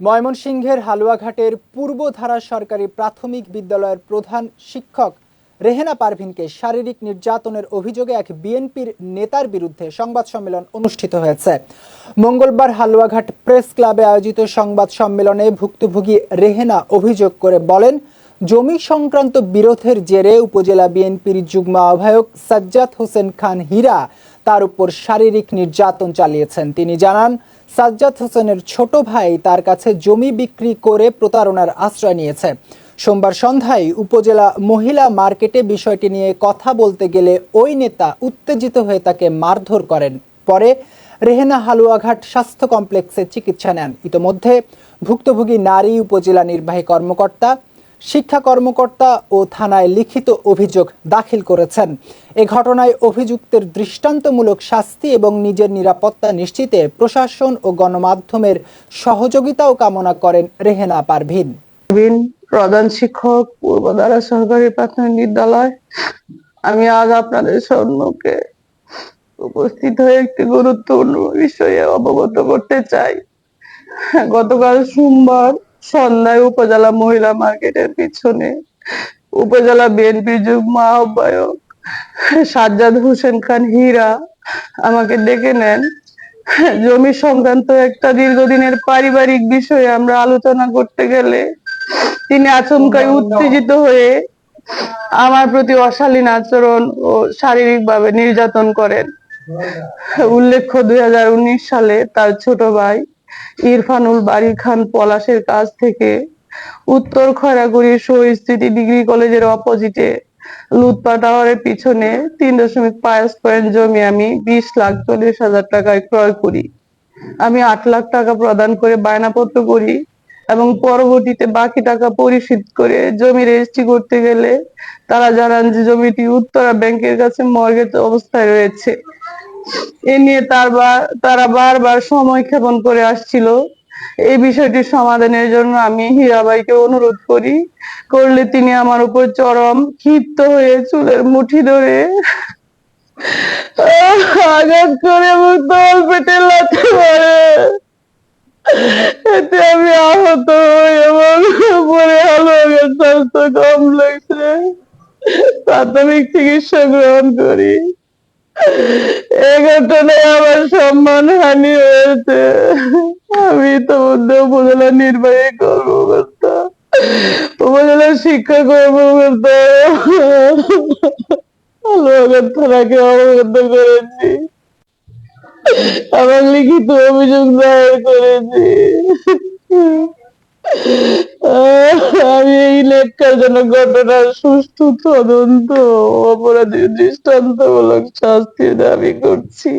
ময়মনসিংহের হালুয়াঘাটের পূর্বধারা সরকারি প্রাথমিক বিদ্যালয়ের প্রধান শিক্ষক রেহেনা পারভিনকে শারীরিক নির্যাতনের অভিযোগে এক বিএনপির নেতার বিরুদ্ধে সংবাদ সম্মেলন অনুষ্ঠিত হয়েছে। মঙ্গলবার হালুয়াঘাট প্রেস ক্লাবে আয়োজিত সংবাদ সম্মেলনে ভুক্তভোগী রেহেনা অভিযোগ করে বলেন, জমি সংক্রান্ত বিরোধের জেরে উপজেলা বিএনপির যুগ্ম আহ্বায়ক সাজ্জাদ হোসেন খান হীরা তার উপর শারীরিক নির্যাতন চালিয়েছেন। তিনি জানান, সাজ্জাদ হোসেনের ছোট ভাই তার কাছে জমি বিক্রি করে প্রতারণার আশ্রয় নিয়েছে। সোমবার সন্ধ্যায় উপজেলা মহিলা মার্কেটে বিষয়টি নিয়ে কথা বলতে গেলে ওই নেতা উত্তেজিত হয়ে তাকে মারধর করেন। পরে রেহেনা হালুয়াঘাট স্বাস্থ্য কমপ্লেক্সে চিকিৎসা নেন। ইতোমধ্যে ভুক্তভোগী নারী উপজেলা নির্বাহী কর্মকর্তা শিক্ষা কর্মকর্তা ও থানায় লিখিত অভিযোগ দাখিল করেছেন। এ ঘটনায় অভিযুক্তের দৃষ্টান্তমূলক শাস্তি এবং নিজের নিরাপত্তা নিশ্চিতে প্রশাসন ও গণমাধ্যমের সহযোগিতাও কামনা করেন রেহেনা পারভিন। প্রধান শিক্ষক, পূর্বধারা সরকারি প্রাথমিক বিদ্যালয়, আমি আজ আপনাদের সম্মুখে উপস্থিত হয়ে একটি গুরুত্বপূর্ণ বিষয়ে অবগত করতে চাই। গতকাল সোমবার সন্ধ্যায় উপজেলা মহিলা মার্কেটের পিছনে। উপজেলা বিএনপি যুগ্ম আহ্বায়ক সাজ্জাদ হোসেন খান হীরা আমাকে ডেকে নেন। জমি সংক্রান্ত একটা দীর্ঘদিনের পারিবারিক বিষয়ে আমরা আলোচনা করতে গেলে তিনি আচমকায় উত্তেজিত হয়ে আমার প্রতি অশালীন আচরণ ও শারীরিকভাবে নির্যাতন করেন। উল্লেখ্য দুই হাজার উনিশ সালে তার ছোট ভাই ইরফানুল বাড়ি খান পলাশের কাছ থেকে উত্তর খয়রাগুড়ি শহীদ ডিগ্রি কলেজের অপোজিটে লুৎপা টাওয়ারের পিছনে তিন দশমিক পাঁচ পয়েন্ট জমি আমি বিশ লাখ চল্লিশ হাজার টাকায় ক্রয় করি। আমি আট লাখ টাকা প্রদান করে বায়নাপত্র করি এবং পরবর্তীতে বাকি টাকা পরিশোধ করে জমি রেজিস্ট্রি করতে গেলে তারা জানান যে জমিটি উত্তরা ব্যাংকের কাছে মর্গেজ অবস্থায় রয়েছে। এ নিয়ে তার তারা বারবার সময় ক্ষেপণ করে আসছিল। এই বিষয়টির সমাধানের জন্য আমি হীরাবাইকে অনুরোধ করি, করলে তিনি আমার উপর চরম ক্ষিপ্ত হয়ে চুলের মুঠি ধরে আঘাত করে তল পেটে লাথি মারে। এতে আমি আহত হই এবং পরে হালুয়াঘাট স্বাস্থ্য কমপ্লেক্সে প্রাথমিক চিকিৎসা গ্রহণ করি। এ ঘটনায় আমার সম্মান হানি হয়েছে। আমি ইতিমধ্যে উপজেলা নির্বাহী কর্মকর্তা। উপজেলা শিক্ষা কর্মকর্তা। হালুয়াঘাট থানাকে অবগত করেছি। আমার লিখিত অভিযোগ দায়ের করেছি। আমি ঘটনার সুষ্ঠু তদন্ত ও অপরাধী দৃষ্টান্তমূলক শাস্তি দাবি করছি।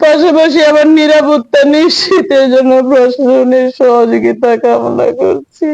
পাশাপাশি আমার নিরাপত্তা নিশ্চিতের জন্য প্রশাসনের সহযোগিতা কামনা করছি।